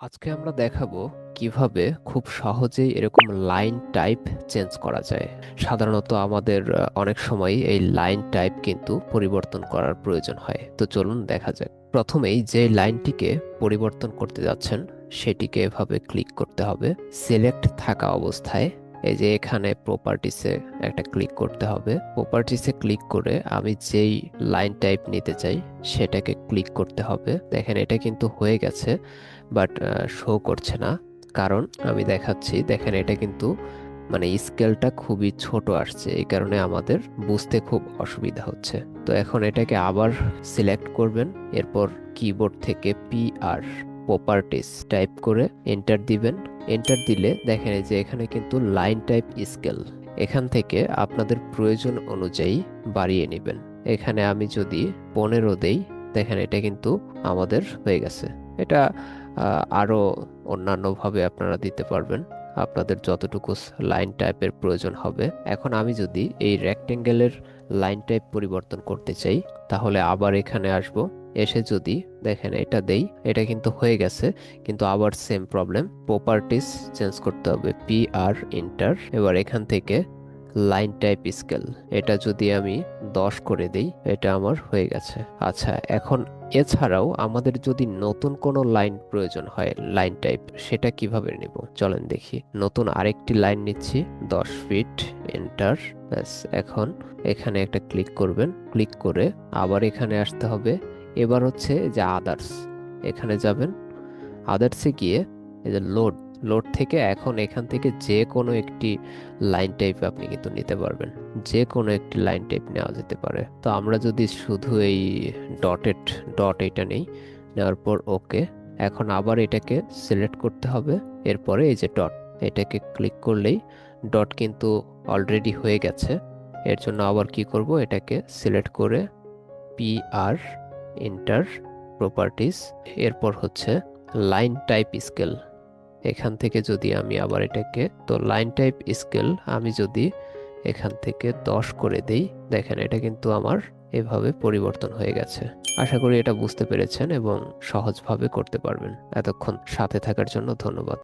আজকে আমরা দেখাবো কীভাবে খুব সহজেই এরকম লাইন টাইপ চেঞ্জ করা যায়। সাধারণত আমাদের অনেক সময় এই লাইন টাইপ কিন্তু পরিবর্তন করার প্রয়োজন হয়। তো চলুন দেখা যাক। প্রথমেই যে লাইনটিকে পরিবর্তন করতে যাচ্ছেন, সেটিকে এভাবে ক্লিক করতে হবে। সিলেক্ট থাকা অবস্থায় এই যে এখানে প্রপার্টিসে একটা ক্লিক করতে হবে। প্রপার্টিসে ক্লিক করে আমি যেই লাইন টাইপ নিতে চাই, সেটাকে ক্লিক করতে হবে। দেখেন, এটা কিন্তু হয়ে গেছে বাট শো করছে না। কারণ আমি দেখাচ্ছি, দেখেন, এটা কিন্তু মানে স্কেলটা খুবই ছোট আসছে। এই কারণে আমাদের বুঝতে খুব অসুবিধা হচ্ছে। তো এখন এটাকে আবার সিলেক্ট করবেন, এরপর কিবোর্ড থেকে পি আর প্রপার্টিস টাইপ করে এন্টার দিবেন। এন্টার দিলে দেখেন যে এখানে কিন্তু লাইন টাইপ স্কেল এখান থেকে আপনাদের প্রয়োজন অনুযায়ী বাড়িয়ে নেবেন। এখানে আমি যদি পনেরো দেই, দেখেন এটা কিন্তু আমাদের হয়ে গেছে। এটা আরও অন্যান্যভাবে আপনারা দিতে পারবেন। আপনাদের যতটুকু লাইন টাইপের প্রয়োজন হবে। এখন আমি যদি এই রেক্টেঙ্গেলের লাইন টাইপ পরিবর্তন করতে চাই, তাহলে আবার এখানে আসব। এসে যদি দেখেন এটা দেই, এটা কিন্তু হয়ে গেছে, কিন্তু আবার সেম প্রবলেম প্রপার্টিস চেঞ্জ করতে হবে পি আর ইন্টার এবার এখান থেকে লাইন টাইপ স্কেল এটা যদি আমি দশ করে দেই, এটা আমার হয়ে গেছে। আচ্ছা এখন এছাড়াও আমাদের যদি নতুন কোনো লাইন প্রয়োজন হয় লাইন টাইপ সেটা কীভাবে নেব? চলেন দেখি, নতুন আরেকটি লাইন নিচ্ছি, দশ ফিট এন্টার ব্যাস, এখন এখানে একটা ক্লিক করবেন ক্লিক করে আবার এখানে আসতে হবে এবার হচ্ছে যে আদার্স এখানে যাবেন। আদার্সে গিয়ে এই যে লোড লোড থেকে এখন এখান থেকে যে কোনো একটি লাইন টাইপ আপনি কিন্তু নিতে পারবেন। যে কোনো একটি লাইন টাইপ নেওয়া যেতে পারে। তো আমরা যদি শুধু এই ডটেড ডট এটা নেই, নেওয়ার পর ওকে এখন আবার এটাকে সিলেক্ট করতে হবে। এরপরে এই যে ডট এটাকে ক্লিক করলেই ডট কিন্তু অলরেডি হয়ে গেছে। এর জন্য আবার কি করব? এটাকে সিলেক্ট করে পি আর ইন্টার প্রপার্টিস এরপর হচ্ছে লাইন টাইপ স্কেল এখান থেকে যদি আমি আবার এটাকে, তো লাইন টাইপ স্কেল আমি যদি এখান থেকে দশ করে দেই, দেখেন এটা কিন্তু আমার এভাবে পরিবর্তন হয়ে গেছে। আশা করি এটা বুঝতে পেরেছেন এবং সহজভাবে করতে পারবেন। এতক্ষণ সাথে থাকার জন্য ধন্যবাদ।